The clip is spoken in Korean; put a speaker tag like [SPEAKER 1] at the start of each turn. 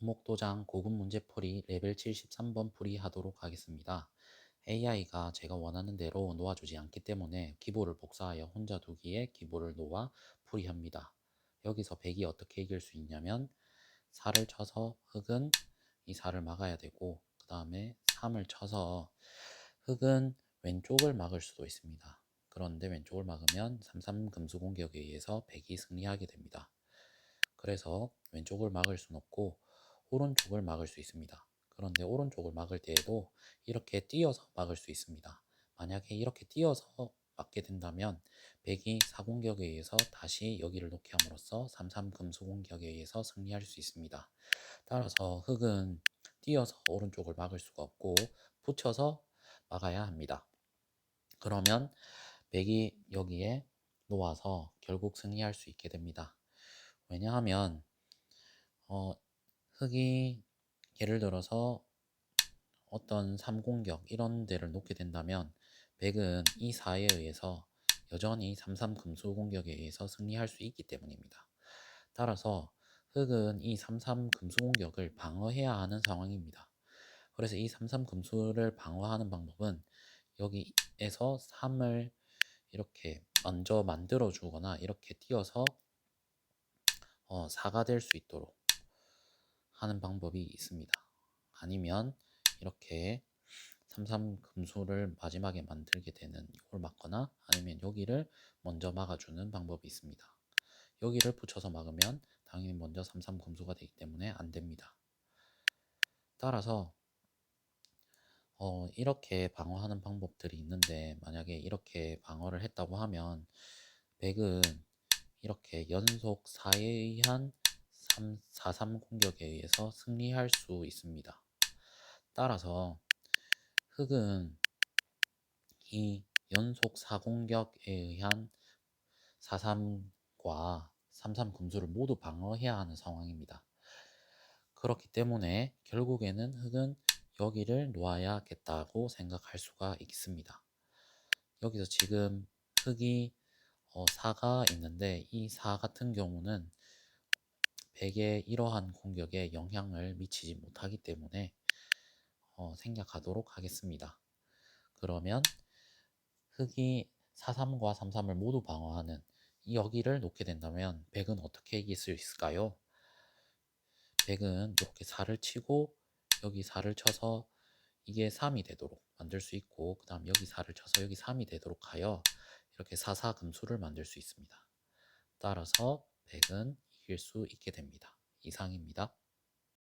[SPEAKER 1] 오목도장 고급 문제풀이 레벨 73번 풀이하도록 하겠습니다. AI가 제가 원하는 대로 놓아주지 않기 때문에 기보를 복사하여 혼자 두기에 기보를 놓아 풀이합니다. 여기서 100이 어떻게 이길 수 있냐면 4를 쳐서 흙은 이 4를 막아야 되고 그 다음에 3을 쳐서 흙은 왼쪽을 막을 수도 있습니다. 그런데 왼쪽을 막으면 33 금수 공격에 의해서 100이 승리하게 됩니다. 그래서 왼쪽을 막을 수는 없고 오른쪽을 막을 수 있습니다. 그런데 오른쪽을 막을 때에도 이렇게 띄어서 막을 수 있습니다. 만약에 이렇게 띄어서 막게 된다면 100이 4공격에 의해서 다시 여기를 놓게 함으로써 33 금수 공격에 의해서 승리할 수 있습니다. 따라서 흙은 띄어서 오른쪽을 막을 수가 없고 붙여서 막아야 합니다. 그러면 100이 여기에 놓아서 결국 승리할 수 있게 됩니다. 왜냐하면 어, 흙이 예를 들어서 어떤 3공격 이런 데를 놓게 된다면 100은 이 4에 의해서 여전히 33 금수 공격에 의해서 승리할 수 있기 때문입니다. 따라서 흙은 이 33 금수 공격을 방어해야 하는 상황입니다. 그래서 이 33 금수를 방어하는 방법은 여기에서 3을 이렇게 먼저 만들어 주거나 이렇게 띄어서 어, 4가 될 수 있도록 하는 방법이 있습니다. 아니면 이렇게 33 금수를 마지막에 만들게 되는 이걸 막거나 아니면 여기를 먼저 막아주는 방법이 있습니다. 여기를 붙여서 막으면 당연히 먼저 33 금수가 되기 때문에 안 됩니다. 따라서 어, 이렇게 방어하는 방법들이 있는데 만약에 이렇게 방어를 했다고 하면 100은 이렇게 연속 4에 의한 3, 4, 3 공격에 의해서 승리할 수 있습니다. 따라서 흑은 이 연속 4공격에 의한 4-3과 3-3 금수를 모두 방어해야 하는 상황입니다. 그렇기 때문에 결국에는 흑은 여기를 놓아야겠다고 생각할 수가 있습니다. 여기서 지금 흑이 어, 4가 있는데 이 4 같은 경우는 100의 이러한 공격에 영향을 미치지 못하기 때문에 어, 생략하도록 하겠습니다. 그러면 흑이 43과 33을 모두 방어하는 이 여기를 놓게 된다면 100은 어떻게 이길 수 있을까요? 100은 이렇게 4를 치고 여기 4를 쳐서 이게 3이 되도록 만들 수 있고 그 다음 여기 4를 쳐서 여기 3이 되도록 하여 이렇게 4, 4 금수를 만들 수 있습니다. 따라서 100은 이길 수 있게 됩니다. 이상입니다.